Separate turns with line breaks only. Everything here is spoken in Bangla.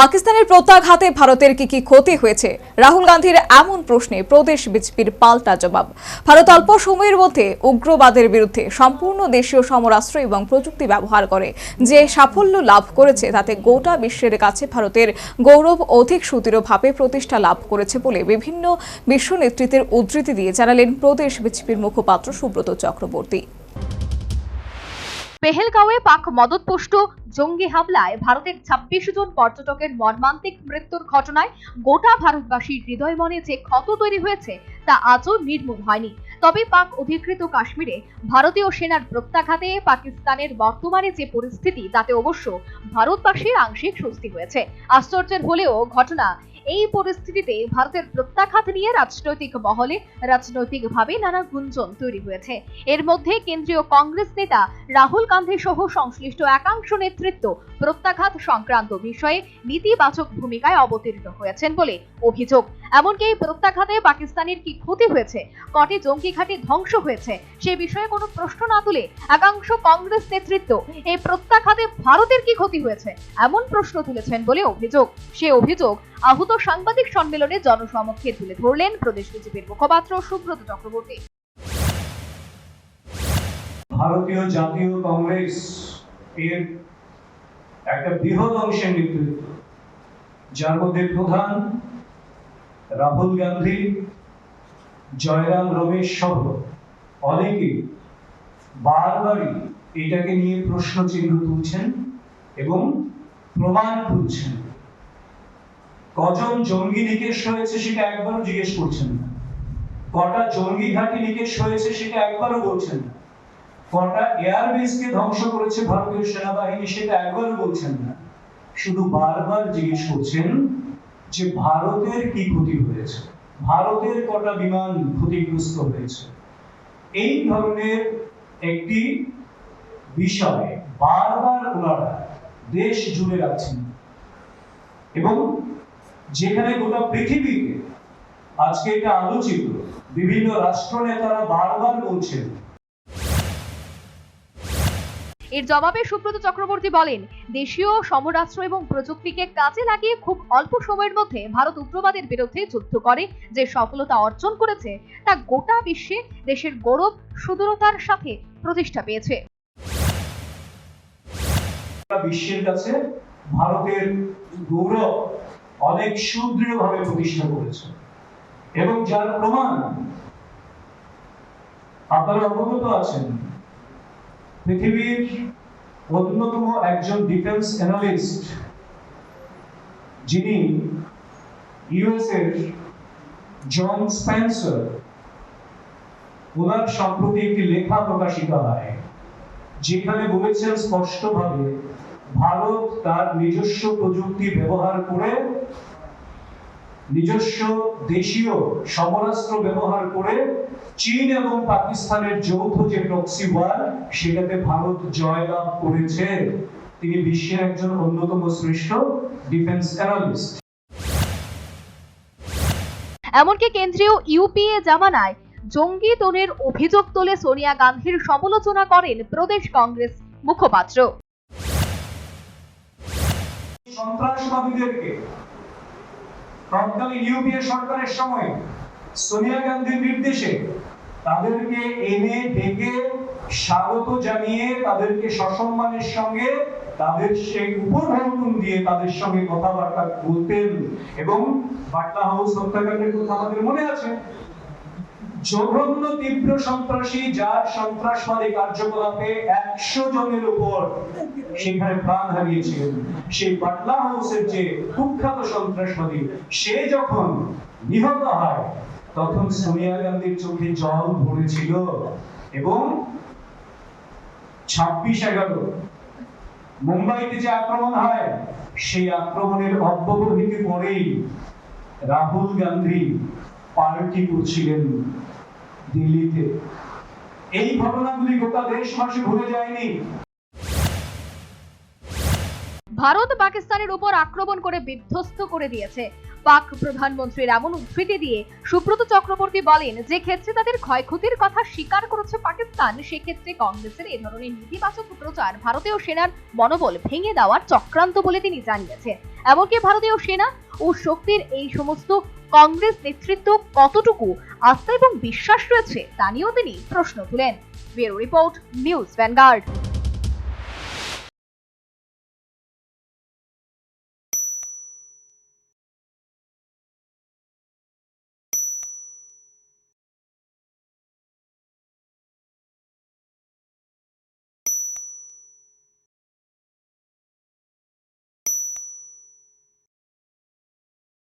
পাকিস্তানের প্রত্যাঘাতে ভারতের কি কি ক্ষতি হয়েছে? রাহুল গান্ধীর এমন প্রশ্নে প্রদেশ বিজেপির পাল্টা জবাব। ভারত অল্প সময়ের মধ্যে উগ্রবাদের বিরুদ্ধে সম্পূর্ণ দেশীয় সমরাস্ত্র এবং প্রযুক্তি ব্যবহার করে। যে সাফল্য লাভ করেছে, তাতে গোটা বিশ্বের কাছে ভারতের গৌরব অধিক সুদৃঢ়ভাবে প্রতিষ্ঠা লাভ করেছে বলে বিভিন্ন বিশ্ব নেতৃত্বের উদ্ধৃতি দিয়ে জানালেন প্রদেশ বিজেপির মুখপাত্র সুব্রত চক্রবর্তী।
পেহেলগাঁওয়ে পাক মদতপুষ্ট জঙ্গি হামলায় ভারতের ছাব্বিশ জন পর্যটকের মর্মান্তিক মৃত্যুর ঘটনায় গোটা ভারতবাসীর হৃদয় মনে যে ক্ষত তৈরি হয়েছে, তা আজও নির্মূল হয়নি। তবে পাক অধিকৃত কাশ্মীরে ভারতীয় সেনার প্রত্যাঘাতে পাকিস্তানের বর্তমানে যে পরিস্থিতি, তাতে অবশ্য ভারতবাসীর আংশিক স্বস্তি হয়েছে। আশ্চর্যের হলেও ঘটনা এই পরিস্থিতিতে ভারতের প্রত্যাঘাত নিয়ে রাজনৈতিক মহলে রাজনৈতিকভাবে নানা গুঞ্জন তৈরি হয়েছে। এর মধ্যে কেন্দ্রীয় কংগ্রেস নেতা রাহুল গান্ধী সহ সংশ্লিষ্ট একাংশ নেতৃত্ব প্রত্যাঘাত সংক্রান্ত বিষয়ে নেতিবাচক ভূমিকায় অবতীর্ণ হয়েছেন বলে অভিযোগ। এমনকি এই প্রত্যাঘাতে পাকিস্তানের কি ক্ষতি হয়েছে, কটি জঙ্গি ঘাঁটি ধ্বংস হয়েছে, সে বিষয়ে কোনো প্রশ্ন না তুলে একাংশ কংগ্রেস নেতৃত্ব এই প্রত্যাঘাতে ভারতের কি ক্ষতি হয়েছে এমন প্রশ্ন তুলেছেন বলে অভিযোগ। সে অভিযোগ আহত সাংবাদিক সম্মেলনে জনসমক্ষে তুলে ধরলেন প্রদেশ বিজেপির মুখপাত্র সুব্রত চক্রবর্তী।
ভারতীয় জাতীয় কংগ্রেস এর একটা বৃহৎ অংশের নেতৃত্ব, যার মধ্যে প্রধান রাহুল গান্ধী, জয়রাম রমেশ সহ অনেকে বারবারই এটাকে নিয়ে প্রশ্ন চিহ্ন তুলছেন এবং প্রমাণ খুঁজছেন। কজন জঙ্গি নিকেশ হয়েছে সেটা একবারও জিজ্ঞেস করছেন না। কটা জঙ্গি ঘাঁটি নিকেশ হয়েছে সেটা একবারও বলছেন না। কটা এয়ারবেসকে ধ্বংস করেছে ভারতীয় সেনাবাহিনী সেটা একবারও বলছেন না। শুধু বারবার জিজ্ঞেস করছেন যে ভারতের কি ক্ষতি হয়েছে? ভারতের কটা বিমান ক্ষতিগ্রস্ত হয়েছে? এই ধরনের একটি বিষয়ে বারবার ওনারা দেশ জুড়ে রাখছেন। এবং যেখানে গোটা পৃথিবীতে আজকে এটা আলোচিত, বিভিন্ন রাষ্ট্রনেতারা বারবার বলছেন
এর জবাবে সুব্রত চক্রবর্তী বলেন, দেশীয় সমরাস্ত্র এবং প্রযুক্তিকে কাজে লাগিয়ে খুব অল্প সময়ের মধ্যে ভারত উগ্রবাদের বিরুদ্ধে যুদ্ধ করে, যে সফলতা অর্জন করেছে, তা গোটা বিশ্বে দেশের গৌরব, সুদূরতার সাথে প্রতিষ্ঠা পেয়েছে।
বিশ্বের কাছে ভারতের গৌরব অনেক সুদৃঢ়ভাবে প্রতিষ্ঠা করেছে। এবং যার প্রমাণ আপনারা অবগত আছেন পৃথিবীর অন্যতম একজন ডিফেন্স অ্যানালিস্ট যিনি ইউএস এর জন স্পেন্সার ওনার সম্প্রতি একটি লেখা প্রকাশিত হয়, যেখানে বলেছেন স্পষ্টভাবে ভারত তার নিজস্ব প্রযুক্তি ব্যবহার করে নিজস্ব দেশীয় সমরাস্ত্র ব্যবহার করে চীন এবং পাকিস্তানের যৌথ যে প্রক্সি ওয়ার সেটাতে ভারত জয়লাভ করেছে। তিনি বিশ্বের একজন অন্যতম শ্রেষ্ঠ ডিফেন্স অ্যানালিস্ট
এমনকি কেন্দ্রীয় ইউপিএ জামানায় জঙ্গি তোনের অভিযোগ তোলে সোনিয়া গান্ধীর সমালোচনা করেন প্রদেশ কংগ্রেস মুখপাত্র।
সন্ত্রাসবাদীদেরকে তৎকালীন ইউপিএ সরকারের সময় সোনিয়া গান্ধীর নির্দেশে তাদেরকে এনে ডেকে স্বাগত জানিয়ে তাদেরকে সসম্মানের সঙ্গে তাদের সেই উপঢৌকন দিয়ে তাদের সঙ্গে কথাবার্তা বলতেন এবং বাটলা হাউস হত্যাকাণ্ডের কথা আমাদের মনে আছে। জঘন্য তীব্র সন্ত্রাসী যার সন্ত্রাসবাদী কার্যকলাপে একশো জনের উপর সেখানে প্রাণ হারিয়েছিলেন। সেই পাটলা হাউসের যে কুখ্যাত সন্ত্রাসবাদী, সে যখন নিহত হয়, তখন সোনিয়া গান্ধীর চোখে জল ভরেছিল এবং ছাব্বিশ এগারো মুম্বাইতে যে আক্রমণ হয়, সেই আক্রমণের অব্যবহিত পরেই রাহুল গান্ধী পার্টি করছিলেন দিল্লিতে। এই ঘটনাগুলি গোটা দেশবাসী ভুলে যায়নি।
ভারত পাকিস্তানের উপর আক্রমণ করে বিধ্বস্ত করে দিয়েছে। পাক প্রধানমন্ত্রীর এমন উদ্ধৃতি দিয়ে সুব্রত চক্রবর্তী বলেন, যে ক্ষেত্রে তাদের ক্ষয়ক্ষতির কথা স্বীকার করেছে পাকিস্তান, সেক্ষেত্রে কংগ্রেসের এ ধরনের নেতিবাচক প্রচার ভারতীয় সেনার মনোবল ভেঙে দেওয়ার চক্রান্ত বলে তিনি জানিয়েছেন। এমনকি ভারতীয় সেনা ও শক্তির এই সমস্ত কংগ্রেস নেতৃত্ব কতটুকু আস্থা এবং বিশ্বাস রয়েছে তা নিয়েও তিনি প্রশ্ন তুলেন। Bureau report, news Vanguard.